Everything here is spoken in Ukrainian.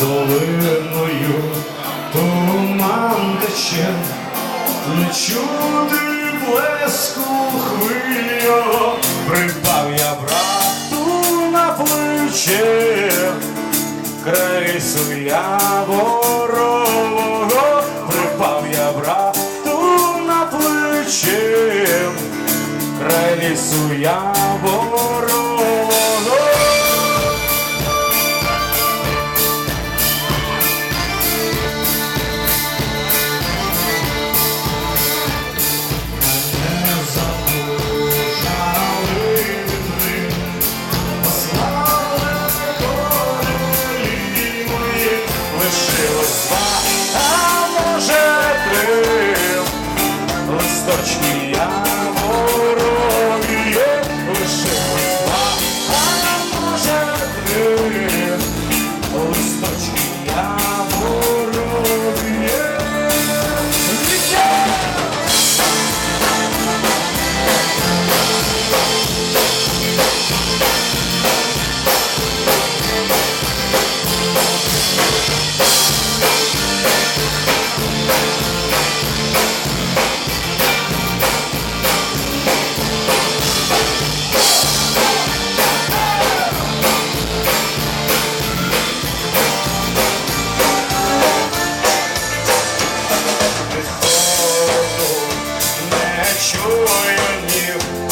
долиною. Туман тече, не чути блеску хвилю, припав я брату на плече, край я ворого, припав я брату на плече, край я sure you knew.